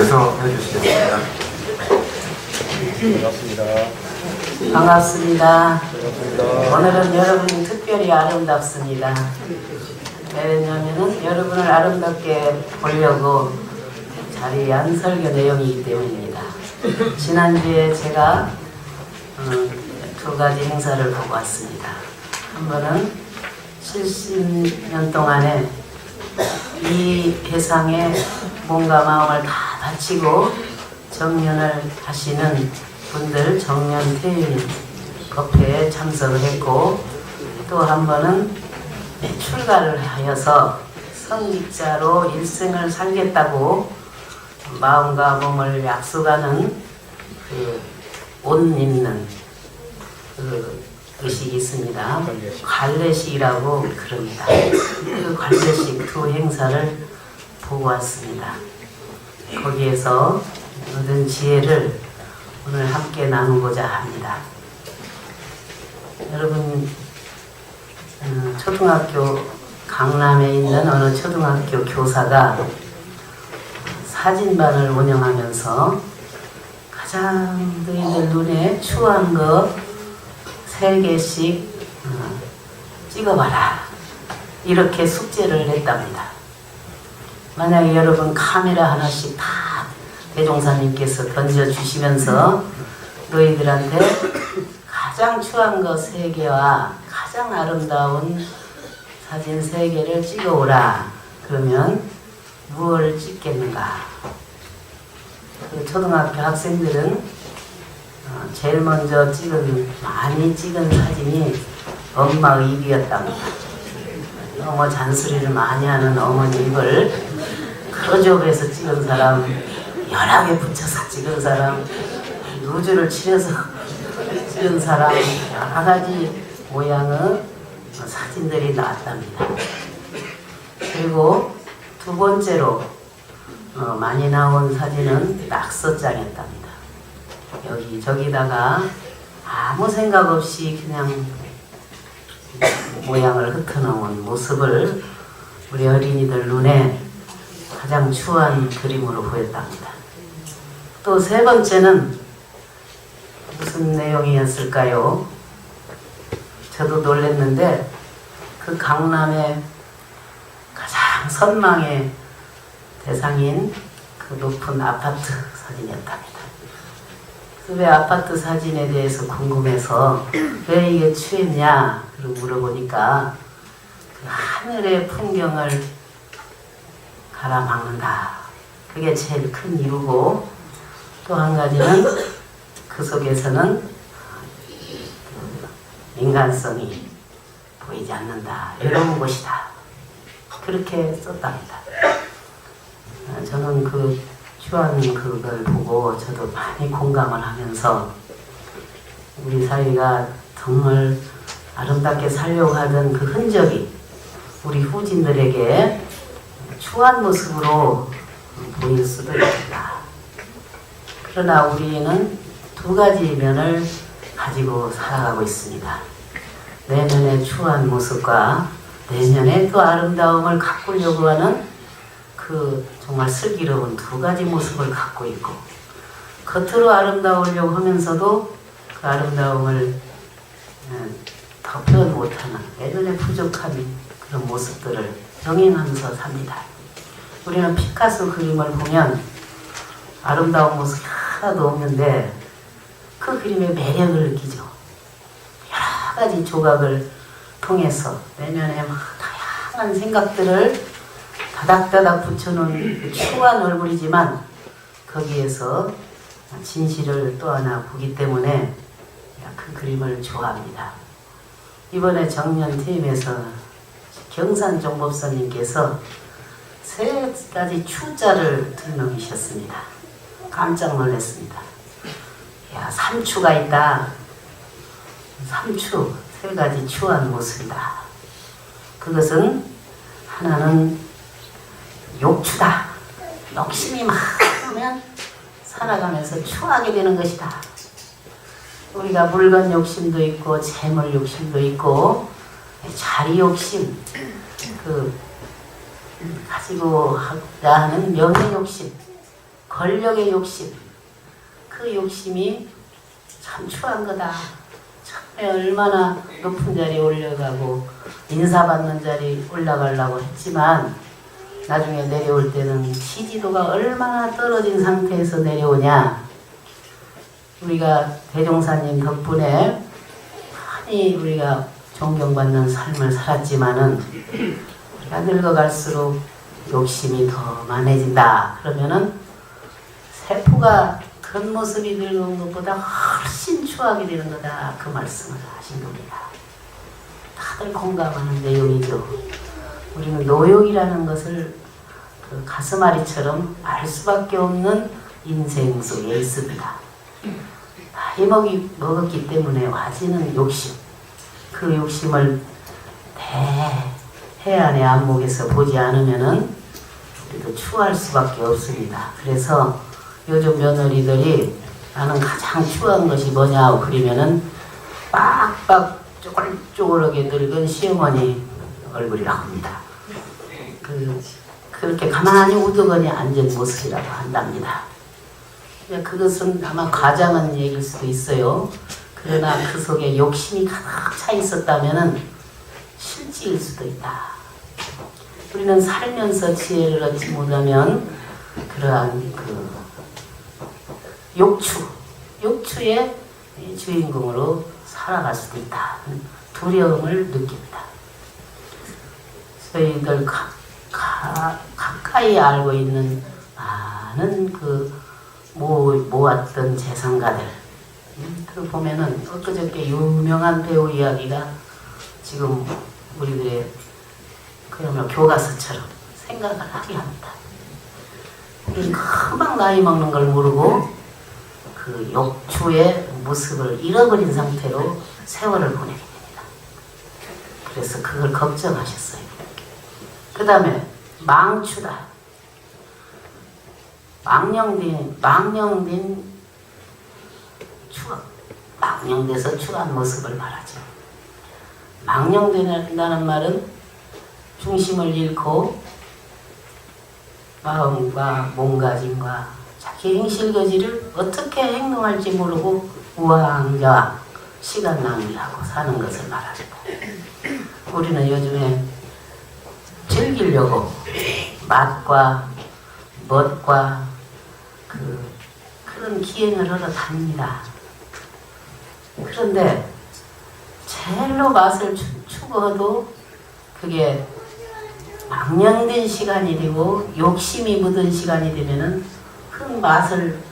그래서 해주시겠습니다. 반갑습니다. 반갑습니다. 반갑습니다. 오늘은 여러분이 특별히 아름답습니다. 왜냐면은 여러분을 아름답게 보려고 자리에 한 설교 내용이기 때문입니다. 지난주에 제가 음, 두 가지 행사를 보고 왔습니다. 한 번은 70년 동안에 이 세상에 몸과 마음을 다 바치고 정년을 하시는 분들 정년 퇴임 법회에 참석을 했고 또 한 번은 출가를 하여서 성직자로 일생을 살겠다고 마음과 몸을 약속하는 그옷 입는 그 의식이 있습니다. 관례식이라고 그럽니다. 그 관례식 두 행사를 보고 왔습니다. 거기에서 얻은 지혜를 오늘 함께 나누고자 합니다. 여러분, 음, 초등학교 강남에 있는 어느 초등학교 교사가 사진반을 운영하면서 가장 너희들 눈에 추한 거 세 개씩 어, 찍어봐라. 이렇게 숙제를 했답니다. 만약에 여러분 카메라 하나씩 다 대종사님께서 던져주시면서 너희들한테 가장 추한 거세 개와 가장 아름다운 사진 세 개를 찍어오라. 그러면 무엇을 찍겠는가? 그 초등학교 학생들은 어, 제일 먼저 찍은 많이 찍은 사진이 엄마 입이었답니다. 너무 잔소리를 많이 하는 어머니 입을 크로즈업해서 찍은 사람, 연하게 붙여서 찍은 사람, 루즈를 칠해서 찍은 사람 여러 가지 모양의 사진들이 나왔답니다. 그리고 두 번째로 어, 많이 나온 사진은 낙서장이었답니다. 여기 저기다가 아무 생각 없이 그냥 모양을 흩어놓은 모습을 우리 어린이들 눈에 가장 추한 그림으로 보였답니다. 또 세 번째는 무슨 내용이었을까요? 저도 놀랐는데 그 강남의 가장 선망의 대상인 그 높은 아파트 사진이었답니다. 왜 아파트 사진에 대해서 궁금해서 왜 이게 취했냐 물어보니까 그 하늘의 풍경을 가라막는다. 그게 제일 큰 이유고 또 한 가지는 그 속에서는 인간성이 보이지 않는다. 이런 것이다. 그렇게 썼답니다. 아, 저는 그 추한 그걸 보고 저도 많이 공감을 하면서 우리 사회가 정말 아름답게 살려고 하던 그 흔적이 우리 후진들에게 추한 모습으로 보일 수도 있다. 그러나 우리는 두 가지 면을 가지고 살아가고 있습니다. 내면의 추한 모습과 내면의 또 아름다움을 가꾸려고 하는 그 정말 슬기로운 두 가지 모습을 갖고 있고 겉으로 아름다우려고 하면서도 그 아름다움을 어, 더 표현 못하는 내면의 부족한 그런 모습들을 병행하면서 삽니다. 우리는 피카소 그림을 보면 아름다운 모습이 하나도 없는데 그 그림의 매력을 느끼죠. 여러 가지 조각을 통해서 내면의 막 다양한 생각들을 다닥다닥 붙여놓은 그 추한 얼굴이지만 거기에서 진실을 또 하나 보기 때문에 그 그림을 좋아합니다. 이번에 정년 퇴임에서 경산 종법사님께서 세 가지 추자를 들어놓으셨습니다. 깜짝 놀랐습니다. 야, 삼추가 있다. 삼추, 세 가지 추한 모습이다. 그것은 하나는 욕추다. 욕심이 많으면 살아가면서 추하게 되는 것이다. 우리가 물건 욕심도 있고 재물 욕심도 있고 자리 욕심, 그 가지고 하자 하는 명예 욕심 권력의 욕심, 그 욕심이 참 추한 거다. 처음에 얼마나 높은 자리에 올려가고 인사받는 자리 올라가려고 했지만 나중에 내려올 때는 지지도가 얼마나 떨어진 상태에서 내려오냐. 우리가 대종사님 덕분에 많이 우리가 존경받는 삶을 살았지만은 늙어갈수록 욕심이 더 많아진다. 그러면은 세포가 겉모습이 늙은 것보다 훨씬 추하게 되는 거다. 그 말씀을 하신 겁니다. 다들 공감하는 내용이죠. 우리는 노욕이라는 것을 그 가슴앓이처럼 알 수밖에 없는 인생 속에 있습니다. 나이 먹이, 먹었기 때문에 와지는 욕심, 그 욕심을 대 해안의 안목에서 보지 않으면은 우리도 추할 수밖에 없습니다. 그래서 요즘 며느리들이 나는 가장 추한 것이 뭐냐 고 그러면은 빡빡 쪼글쪼글하게 늙은 시어머니 얼굴이라고 합니다. 그, 그렇게 가만히 우두거니 앉은 모습이라고 한답니다. 그것은 아마 과장한 얘기일 수도 있어요. 그러나 그 속에 욕심이 가득 차 있었다면은 실지일 수도 있다. 우리는 살면서 지혜를 얻지 못하면 그러한 그 욕추, 욕추의 주인공으로 살아갈 수도 있다. 두려움을 느낍니다. 저희들 가, 가, 가까이 알고 있는 많은 그 모, 모았던 재산가들 음, 그 보면은 엊그저께 유명한 배우 이야기가 지금 우리들의 그야말로 교과서처럼 생각을 하게 합니다. 우리는 금방 나이 먹는 걸 모르고 그 욕추의 모습을 잃어버린 상태로 세월을 보내게 됩니다. 그래서 그걸 걱정하셨어요. 그 다음에 망추다. 망령된, 망령된 추억. 망령돼서 추한 모습을 말하죠. 망령된다는 말은 중심을 잃고 마음과 몸가짐과 자기 행실거지를 어떻게 행동할지 모르고 우왕좌왕 시간 낭비하고 사는 것을 말합니다. 우리는 요즘에 즐기려고 맛과 멋과 그 그런 기행을 하러 다닙니다. 그런데 제일로 맛을 추- 추구해도 그게 망령된 시간이 되고 욕심이 묻은 시간이 되면은 그 맛을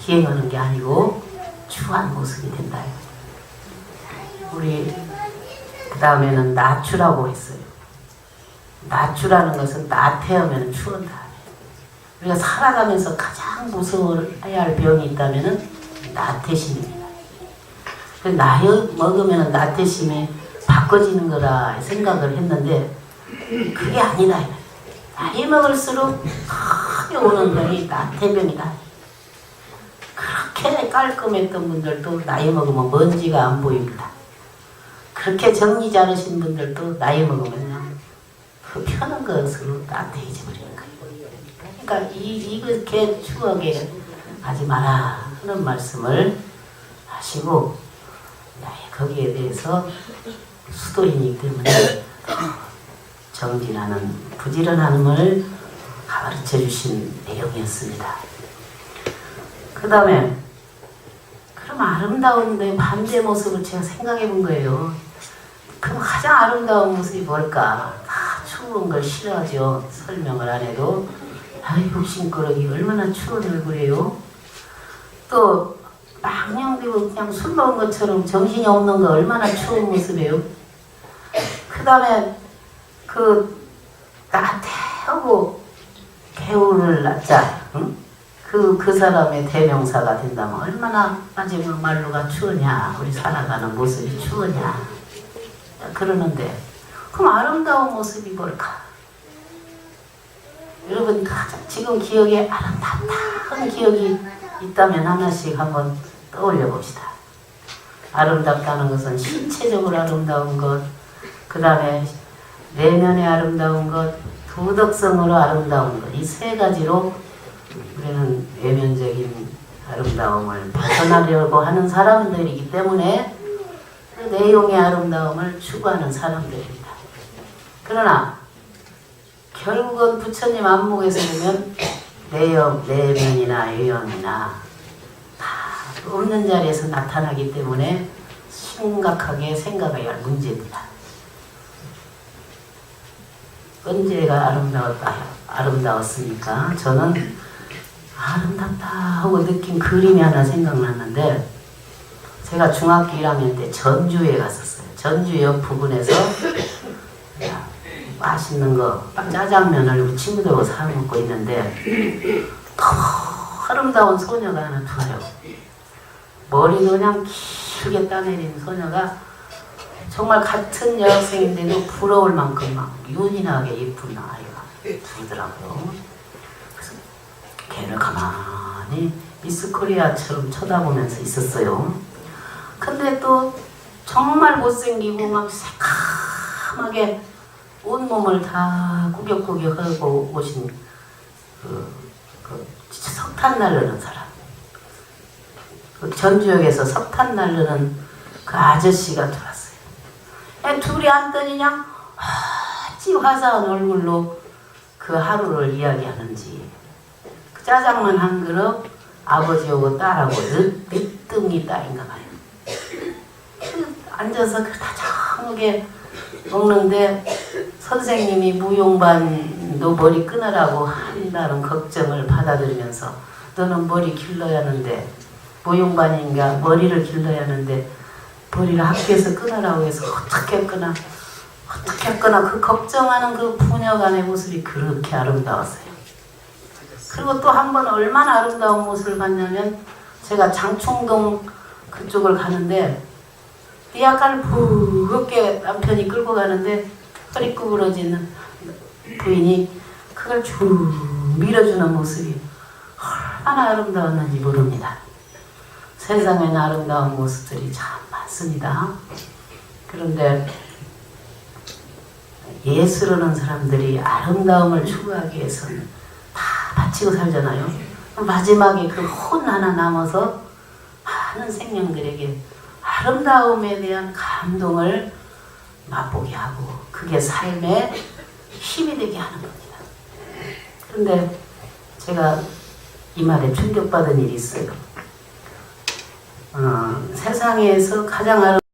기행하는 게 아니고 추한 모습이 된다. 우리 그 다음에는 나추라고 했어요. 나추라는 것은 나태하면 추운다. 우리가 살아가면서 가장 무서워해야 할 병이 있다면은 나태심입니다. 그 나이 먹으면 나태심이 바꿔지는 거라 생각을 했는데 그게 아니다. 나이 먹을수록 크게 오는 병이 나태병이다. 그렇게 깔끔했던 분들도 나이 먹으면 먼지가 안 보입니다. 그렇게 정리 잘하신 분들도 나이 먹으면 그냥 그 펴는 것으로 나태해져 버리는 거예요. 그러니까 이, 이렇게 추하게 하지 마라 하는 말씀을 하시고 거기에 대해서 수도이기 때문에 정진하는 부지런함을 가르쳐 주신 내용이었습니다. 그 다음에 그럼 아름다운데 반대 모습을 제가 생각해 본 거예요. 그럼 가장 아름다운 모습이 뭘까? 다 추운 걸 싫어하죠. 설명을 안 해도. 아이 욕심거러기 얼마나 추운 얼굴이에요. 또 망령되고 그냥 술 먹은 것처럼 정신이 없는 거 얼마나 추운 모습이에요. 그 다음에 그 나태하고 개울을 낳자 응? 그, 그 사람의 대명사가 된다면 얼마나 마지막 말로가 추우냐 우리 살아가는 모습이 추우냐 그러는데 그럼 아름다운 모습이 뭘까? 여러분 지금 기억에 아름답다한 기억이 있다면 하나씩 한번 떠올려 봅시다. 아름답다는 것은 신체적으로 아름다운 것, 그 다음에 내면의 아름다운 것, 도덕성으로 아름다운 것, 이 세 가지로 우리는 외면적인 아름다움을 벗어나려고 하는 사람들이기 때문에 그 내용의 아름다움을 추구하는 사람들입니다. 그러나 결국은 부처님 안목에서 보면 내면이나 다 없는 자리에서 나타나기 때문에 심각하게 생각해야 할 문제입니다. 언제가 아름다웠다, 아름다웠습니까? 저는 아름답다 하고 느낀 그림이 하나 생각났는데 제가 중학교 1학년 때 전주에 갔었어요. 전주 옆 부근에서 야, 맛있는 거 짜장면을 친구들하고 사 먹고 있는데 너무 아름다운 소녀가 하나 들어요. 머리도 그냥 길게 따내린 소녀가 정말 같은 여학생인데도 부러울 만큼 막 윤이나게 예쁜 아이가 들더라고요. 그래서 걔를 가만히 미스 코리아처럼 쳐다보면서 있었어요. 근데 또 정말 못생기고 막 새카맣게 온몸을 다 구격구격하고 오신 그, 그 석탄 날르는 사람. 그 전주역에서 석탄 날르는 그 아저씨가 들어왔어요. 애 둘이 앉더니 그냥 어찌 화사한 얼굴로 그 하루를 이야기하는지 그 짜장면 한 그릇 아버지하고 딸하고 늦, 늦둥이 딸인가 봐요. 그 앉아서 그 다 정하게 먹는데 선생님이 무용반도 머리 끊으라고 한다는 걱정을 받아들이면서 너는 머리 길러야 하는데 무용반인가 머리를 길러야 하는데 머리를 학교에서 끊으라고 해서 어떻게 끊어 어떻게 끊어 그 걱정하는 그 부녀간의 모습이 그렇게 아름다웠어요. 그리고 또 한 번 얼마나 아름다운 모습을 봤냐면 제가 장충동 그쪽을 가는데 약간 부겁게 남편이 끌고 가는데 허리 구부러지는 부인이 그걸 쭉 밀어주는 모습이 얼마나 아름다웠는지 모릅니다. 세상엔 아름다운 모습들이 참 많습니다. 그런데 예술하는 사람들이 아름다움을 추구하기 위해서는 다 바치고 살잖아요. 마지막에 그 혼 하나 남아서 많은 생명들에게 아름다움에 대한 감동을 맛보게 하고 그게 삶의 힘이 되게 하는 겁니다. 그런데 제가 이 말에 충격받은 일이 있어요. 어, 세상에서 가장